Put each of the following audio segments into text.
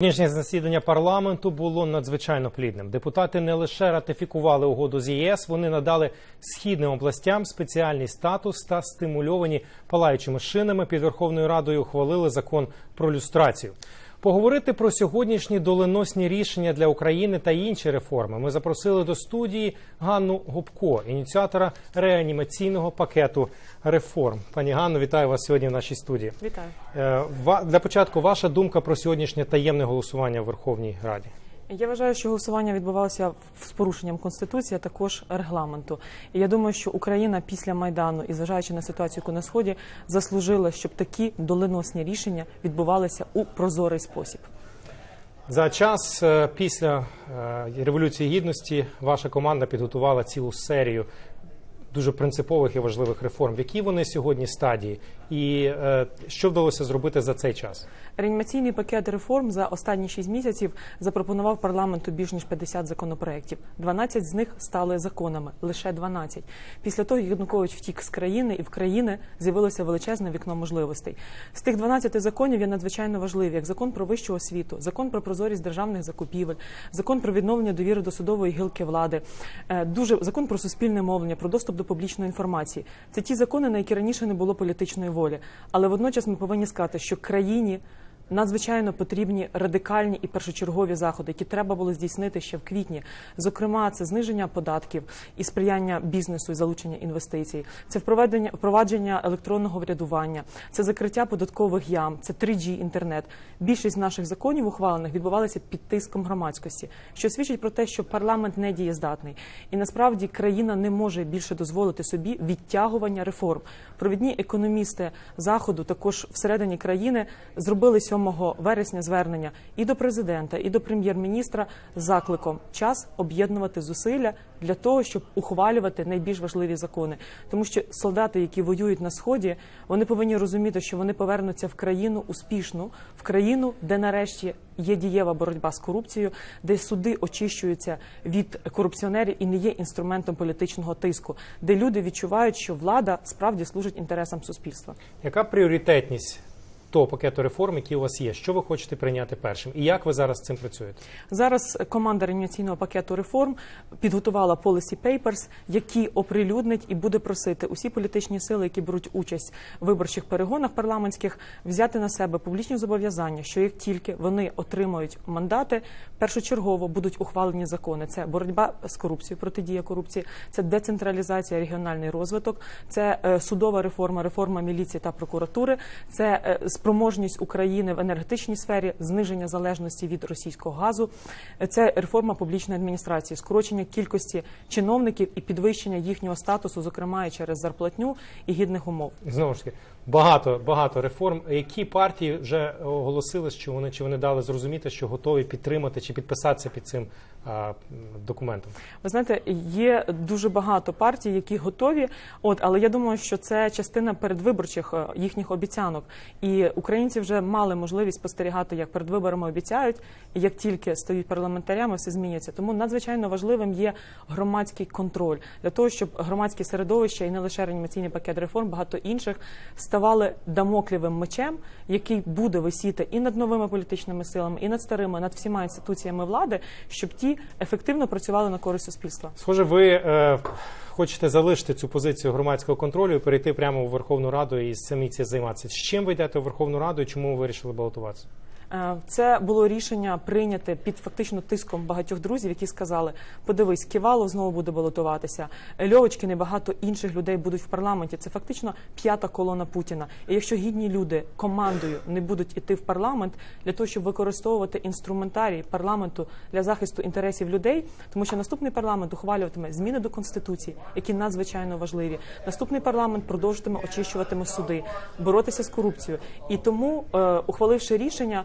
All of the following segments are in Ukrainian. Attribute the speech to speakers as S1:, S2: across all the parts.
S1: Сьогоднішнє засідання парламенту було надзвичайно плідним. Депутати не лише ратифікували угоду з ЄС, вони надали східним областям спеціальний статус та стимульовані палаючими шинами під Верховною Радою ухвалили закон про люстрацію. Поговорити про сьогоднішні доленосні рішення для України та інші реформи. Ми запросили до студії Ганну Губко, ініціатора реанімаційного пакету реформ. Пані Ганно, вітаю вас сьогодні в нашій студії.
S2: Вітаю.
S1: Е, Для початку ваша думка про сьогоднішнє таємне голосування в Верховній Раді.
S2: Я вважаю, що голосування відбувалося з порушенням конституції, а також регламенту. І я думаю, що Україна після майдану і зважаючи на ситуацію яку на сході, заслужила, щоб такі доленосні рішення відбувалися у прозорий спосіб.
S1: За час е, після е, революції гідності ваша команда підготувала цілу серію дуже принципових і важливих реформ. В якій вони сьогодні стадії, і е, що вдалося зробити за цей час?
S2: Реанімаційний пакет реформ за останні 6 місяців запропонував парламенту більш ніж 50 законопроєктів. 12 з них стали законами, лише 12. Після того, Янукович втік з країни, і в країни з'явилося величезне вікно можливостей. З тих 12 законів є надзвичайно важливі, як закон про вищу освіту, закон про прозорість державних закупівель, закон про відновлення довіри до судової гілки влади, е, дуже закон про суспільне мовлення, про доступ до публічної інформації. Це ті закони, на які раніше не було політичної волі. Але водночас ми повинні сказати, що країні надзвичайно потрібні радикальні і першочергові заходи, які треба було здійснити ще в квітні. Зокрема, це зниження податків і сприяння бізнесу і залучення інвестицій, це впровадження впровадження електронного врядування, це закриття податкових ям, це 3G інтернет. Більшість наших законів ухвалених відбувалися під тиском громадськості, що свідчить про те, що парламент не дієздатний, і насправді країна не може більше дозволити собі відтягування реформ. Провідні економісти заходу також всередині країни зробили 7 вересня звернення і до президента, і до прем'єр-міністра з закликом час об'єднувати зусилля для того, щоб ухвалювати найбільш важливі закони. Тому що солдати, які воюють на сході, вони повинні розуміти, що вони повернуться в країну успішну, в країну, де нарешті є дієва боротьба з корупцією, де суди очищуються від корупціонерів і не є інструментом політичного тиску, де люди відчувають, що влада справді служить інтересам суспільства.
S1: Яка пріоритетність того пакету реформ, який у вас є? Що ви хочете прийняти першим? І як ви зараз з цим працюєте?
S2: Зараз команда реанімаційного пакету реформ підготувала policy papers, які оприлюднить і буде просити усі політичні сили, які беруть участь в виборчих перегонах парламентських, взяти на себе публічні зобов'язання, що як тільки вони отримають мандати, першочергово будуть ухвалені закони. Це боротьба з корупцією, протидія корупції, це децентралізація, регіональний розвиток, це е, судова реформа, реформа міліції та прокуратури, це е, спроможність України в енергетичній сфері, зниження залежності від російського газу, це реформа публічної адміністрації, скорочення кількості чиновників і підвищення їхнього статусу, зокрема і через зарплатню і гідних умов.
S1: Знову ж таки, багато багато реформ. Які партії вже оголосили, що вони чи вони дали зрозуміти, що готові підтримати чи підписатися під цим документом?
S2: Ви знаєте, є дуже багато партій, які готові. От, але я думаю, що це частина передвиборчих е, їхніх обіцянок. І українці вже мали можливість спостерігати, як перед виборами обіцяють, як тільки стають парламентарями, все змінюється. Тому надзвичайно важливим є громадський контроль для того, щоб громадські середовища і не лише реанімаційний пакет реформ, багато інших ставали дамоклівим мечем, який буде висіти і над новими політичними силами, і над старими, над всіма інституціями влади, щоб ті ефективно працювали на користь суспільства.
S1: Схоже, ви е, хочете залишити цю позицію громадського контролю і перейти прямо у Верховну Раду і самі ці займатися. З чим ви йдете у Верховну Раду і чому ви вирішили балотуватися?
S2: Е, Це було рішення прийняте під фактично тиском багатьох друзів, які сказали: подивись, Ківалов знову буде балотуватися. Льовочкін і багато інших людей будуть в парламенті. Це фактично п'ята колона Путіна. І якщо гідні люди командою не будуть іти в парламент для того, щоб використовувати інструментарій парламенту для захисту інтересів людей, тому що наступний парламент ухвалюватиме зміни до конституції, які надзвичайно важливі. Наступний парламент продовжуватиме очищуватиме суди, боротися з корупцією. І тому, е, ухваливши рішення,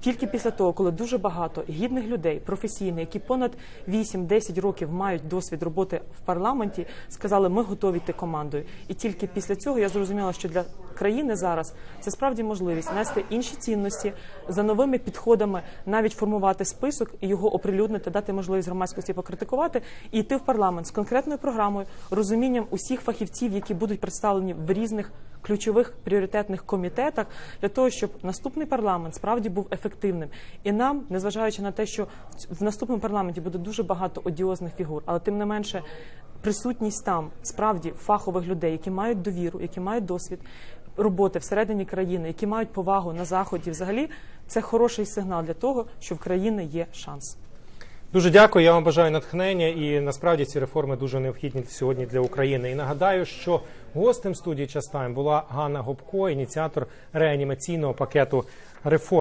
S2: тільки після того, коли дуже багато гідних людей, професійних, які понад 8-10 років мають досвід роботи в парламенті, сказали, ми готові йти командою. І тільки після цього я зрозуміла, що для країни зараз це справді можливість нести інші цінності за новими підходами, навіть формувати список і його оприлюднити, дати можливість громадськості покритикувати і йти в парламент з конкретною програмою, розумінням усіх фахівців, які будуть представлені в різних ключових пріоритетних комітетах для того, щоб наступний парламент справді був ефективним. І нам, незважаючи на те, що в наступному парламенті буде дуже багато одіозних фігур, але тим не менше присутність там справді фахових людей, які мають довіру, які мають досвід роботи всередині країни, які мають повагу на заході, взагалі це хороший сигнал для того, що в країни є шанс.
S1: Дуже дякую. Я вам бажаю натхнення. І насправді ці реформи дуже необхідні сьогодні для України. І нагадаю, що гостем студії «Час Тайм» була Ганна Гопко, ініціатор реанімаційного пакету реформ.